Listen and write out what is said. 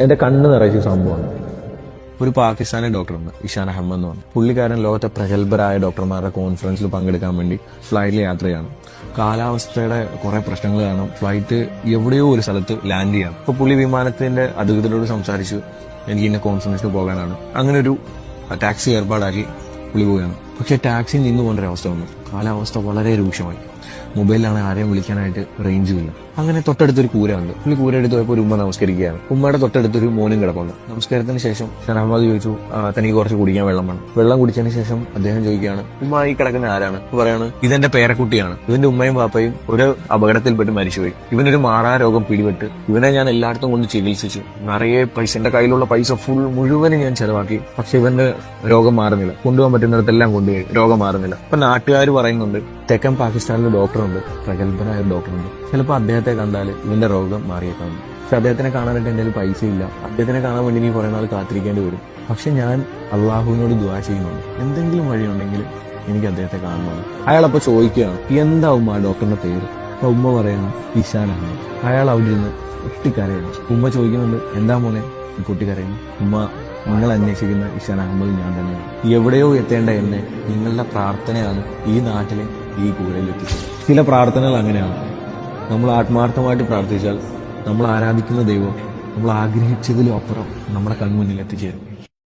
എന്റെ കണ്ണ് നിറയിച്ച സംഭവമാണ്. ഒരു പാകിസ്ഥാനി ഡോക്ടറുണ്ട് ഇഷാൻ അഹമ്മദ് എന്ന് പറഞ്ഞു. പുള്ളിക്കാരൻ ലോകത്തെ പ്രഗത്ഭരായ ഡോക്ടർമാരുടെ കോൺഫറൻസിൽ പങ്കെടുക്കാൻ വേണ്ടി ഫ്ലൈറ്റിൽ യാത്രയാണ് കാലാവസ്ഥയുടെ കുറെ പ്രശ്നങ്ങൾ കാരണം ഫ്ലൈറ്റ് എവിടെയോ ഒരു സ്ഥലത്ത് ലാൻഡ് ചെയ്യണം. അപ്പൊ പുള്ളി വിമാനത്തിന്റെ അധികൃതരോട് സംസാരിച്ചു എനിക്ക് ഇന്ന കോൺഫറൻസിന് പോകാനാണ്. അങ്ങനെ ഒരു ടാക്സി ഏർപ്പാടാക്കി പുള്ളി പോവുകയാണ്. പക്ഷെ ടാക്സി നിന്ന് പോകേണ്ട ഒരു അവസ്ഥ വന്നു. കാലാവസ്ഥ വളരെ രൂക്ഷമായി. മൊബൈലിലാണ് ആരെയും വിളിക്കാനായിട്ട് റേഞ്ചും ഇല്ല. അങ്ങനെ തൊട്ടടുത്തൊരു കൂര ഉണ്ട്. പുള്ളി കൂര എടുത്ത് പോയപ്പോൾ ഒരു ഉമ്മ നമസ്കരിക്കുകയാണ്. ഉമ്മയുടെ തൊട്ടടുത്തൊരു മോനും കിടപ്പുണ്ട്. നമസ്കാരത്തിന് ശേഷം ഷറഹമ്മദ് ചോദിച്ചു "ആ, തനിക്ക് കുറച്ച് കുടിക്കാൻ വെള്ളം വേണം. വെള്ളം കുടിച്ചതിന് ശേഷം അദ്ദേഹം ചോദിക്കുകയാണ് ഉമ്മ ഈ കിടക്കുന്ന ആരാണ്? പറയാണ് ഇതെന്റെ പേരക്കുട്ടിയാണ്. ഇവന്റെ ഉമ്മയും പാപ്പയും ഒരു അപകടത്തിൽപ്പെട്ട് മരിച്ചുപോയി. ഇവനൊരു മാറാ രോഗം പിടിപെട്ട്. ഇവനെ ഞാൻ എല്ലായിടത്തും കൊണ്ട് ചികിത്സിച്ചു. നിറയെ പൈസ എന്റെ കയ്യിലുള്ള പൈസ ഫുൾ മുഴുവനും ഞാൻ ചെലവാക്കി. പക്ഷെ ഇവന്റെ രോഗം മാറുന്നില്ല. കൊണ്ടുപോകാൻ പറ്റുന്നിടത്തെല്ലാം കൊണ്ടുപോയി. രോഗം മാറുന്നില്ല. അപ്പൊ നാട്ടുകാർ പറയുന്നുണ്ട്. തെക്കൻ പാകിസ്ഥാനിലെ ഡോക്ടറുണ്ട്. പ്രഗത്ഭനായ ഡോക്ടറുണ്ട്. ചിലപ്പോൾ അദ്ദേഹത്തെ കണ്ടാൽ ഇവന്റെ രോഗം മാറിയേക്കാം. പക്ഷെ അദ്ദേഹത്തിനെ കാണാനായിട്ട് കയ്യിൽ പൈസ ഇല്ല അദ്ദേഹത്തിനെ കാണാൻ വേണ്ടി നീ കുറെ നാൾ കാത്തിരിക്കേണ്ടി വരും. പക്ഷെ ഞാൻ അള്ളാഹുവിനോട് ദുവാ ചെയ്യുന്നുണ്ട്. എന്തെങ്കിലും വഴിയുണ്ടെങ്കിൽ എനിക്ക് അദ്ദേഹത്തെ കാണണം അയാളപ്പോ ചോദിക്കുകയാണ് എന്താ ഉമ്മ ആ ഡോക്ടറിന്റെ പേര്? അപ്പൊ ഉമ്മ പറയണം ഇഷാനാണ്. അയാൾ അവിടെ ഇരുന്ന് പൊട്ടിക്കരയാണ് ഉമ്മ ചോദിക്കുന്നുണ്ട് എന്താ മോനെ ഈ കരയുന്നു. ഉമ്മ നിങ്ങൾ അന്വേഷിക്കുന്ന ഇഷാൻ അഹമ്മദ് ഞാൻ തന്നെയാണ്. എവിടെയോ എത്തേണ്ട എന്നെ നിങ്ങളുടെ പ്രാർത്ഥനയാണ് ഈ നാട്ടിലെ ഈ കൂരയിൽ എത്തിച്ചത് ചില പ്രാർത്ഥനകൾ അങ്ങനെയാണ്. നമ്മൾ ആത്മാർത്ഥമായിട്ട് പ്രാർത്ഥിച്ചാൽ നമ്മൾ ആരാധിക്കുന്ന ദൈവം നമ്മൾ ആഗ്രഹിച്ചതിലും അപ്പുറം നമ്മുടെ കൺമുന്നിൽ എത്തിച്ചേരും.